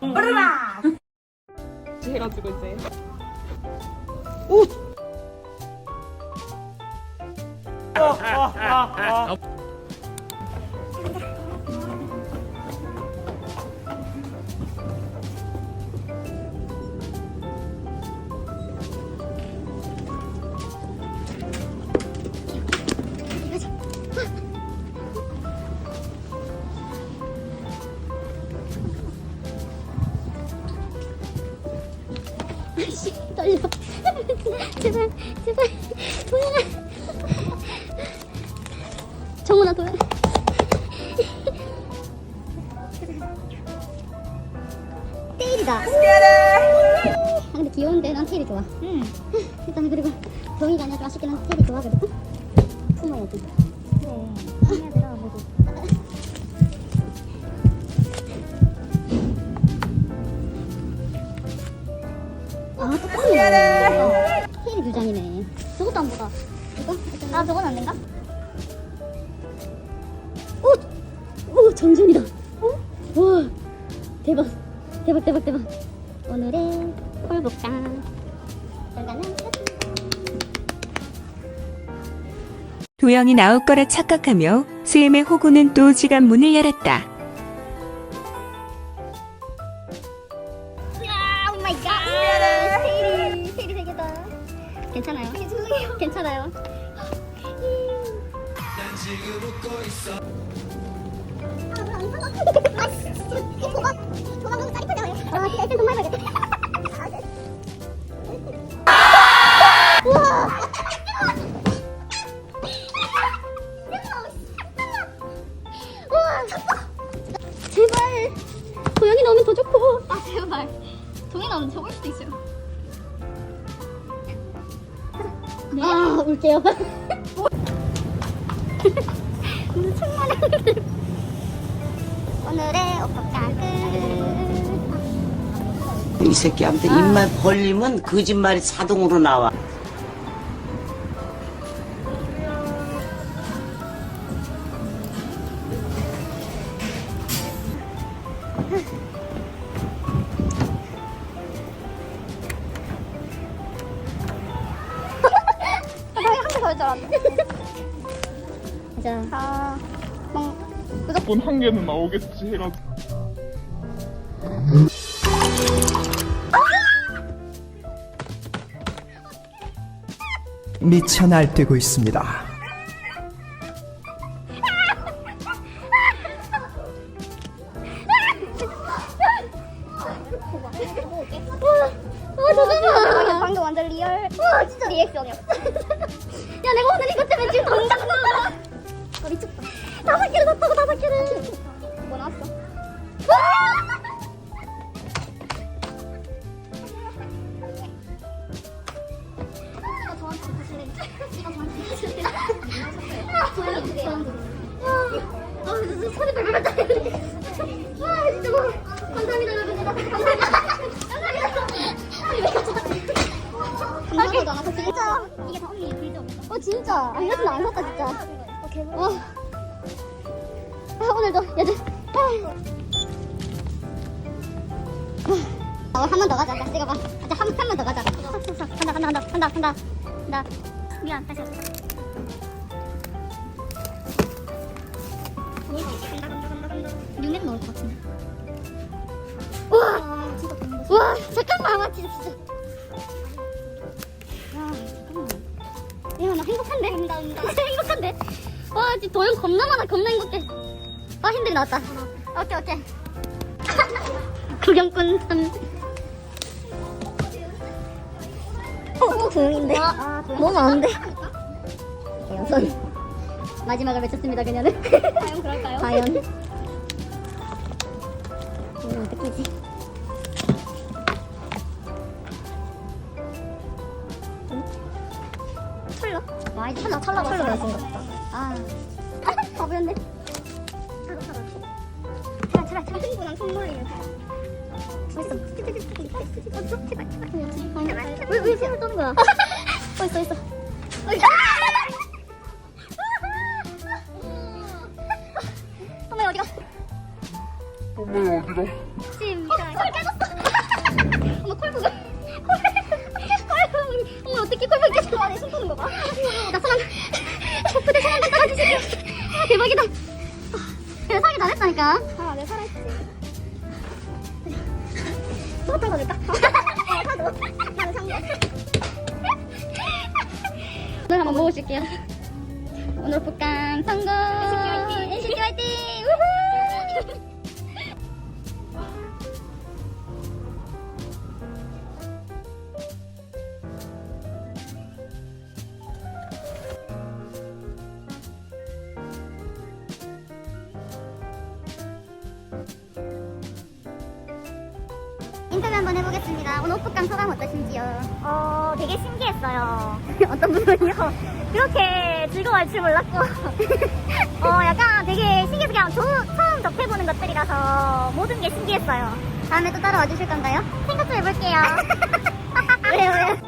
오르라. 해가지고 이제. 아씨 떨려. 제발 제발. 도영아 정훈아 도영아 테일이다. 아 근데 귀여운데 난 테일이 좋아. 응. 일단 그리고 도영이가 아니라 좀 아쉽긴 한데 테일이 좋아 그래도 숨어야지 그래. 아, 똑같 네. 테일이 두 장이네. 저것도 안 보다. 이거? 아, 저건 안 된가? 오! 오, 정전이다. 어? 와, 대박. 대박, 대박, 대박. 오늘의 콜복장. 잠깐만. 도영이 나올 거라 착각하며 수엠의 호구는 또 지갑 문을 열었다. 아, 오 마이 갓. 괜찮아요? 죄송해요. 괜찮아요. 제발. 고양이 나오면 더 좋고. 아, 제발. 동이 나오면 적을 수도 있어요. 아, 울게요. 무슨 말을 오늘의 오빠가 끝. 이 새끼한테 입만 벌리면 거짓말이 자동으로 나와. 무조건 한 개는 나오겠지 해가지고 미쳐 날뛰고 있습니다. 와, 잠깐만. 방금 완전 리얼. 와, 진짜 리액션이야. 야, 내가 오늘 이것 때문에 지금 당장 나. 아, 미쳤다. 다섯 개를 샀다고, 다섯 개를. 뭐 나왔어? 이거 저한테 주실래? 이거 저한테 주실래? 저한테 주세요. 아, 진짜 손이 벌벌 떨리네. 와, 진짜 뭐. 감사합니다, 여러분. 감사합니다. 감사합니다. 아, 진짜. 이게 다 언니 빌드 없다. 어, 진짜. 안 샀다, 진짜. 어, 개불. 와. 아, 오늘도 여자. 아, 한번 더 가자. 자, 찍어봐. 자, 한, 한 번 더 가자. 간다, 간다, 간다, 간다, 간다. 간다. 미안, 다시 간다. 윤행 나올 것 같은데. 우와! 진짜 와, 잠깐만, 와, 진짜, 진짜. 야, 잠깐만. 야, 나 행복한데? 행복한데? 와, 지금 도형 겁나 많아, 겁나 행복해. 아, 힘들이 나왔다. 오케이, 오케이. 구경꾼 3. 어, 조용인데? 너무 많은데? 대여선. 마지막을 외쳤습니다, 그녀는. 과연 그럴까요? 과연. 이거 어떡하지? 철러? 와 이제 철러 철러 철러 나신 것 같다 아 바보였네 제발 제발 제발 흥분한 선물이에요 제발 제발 왜왜 손을 떠는 거야? 어딨어 어딨어. 어딨어 어머 어디가 어머 어디가? 심장 콜 깨졌어. 안에 손 푸는 거 봐. 나 사람. 버프대 손 한번. 아 대박이다. 내가 사기 잘했다니까. 아 내가 살아있지. 또 떨어졌다. 사도. 나는 산 거. 오늘 한번 먹어줄게요. 오늘 북강 성공! NCT 화이팅! 우후! 인터뷰 한번 해보겠습니다. 오늘 오프강 소감 어떠신지요? 어, 되게 신기했어요. 어떤 부분이요? 그렇게 즐거워할 줄 몰랐고. 어, 약간 되게 신기해서 그냥 조, 처음 접해보는 것들이라서 모든 게 신기했어요. 다음에 또 따라와 주실 건가요? 생각 좀 해볼게요.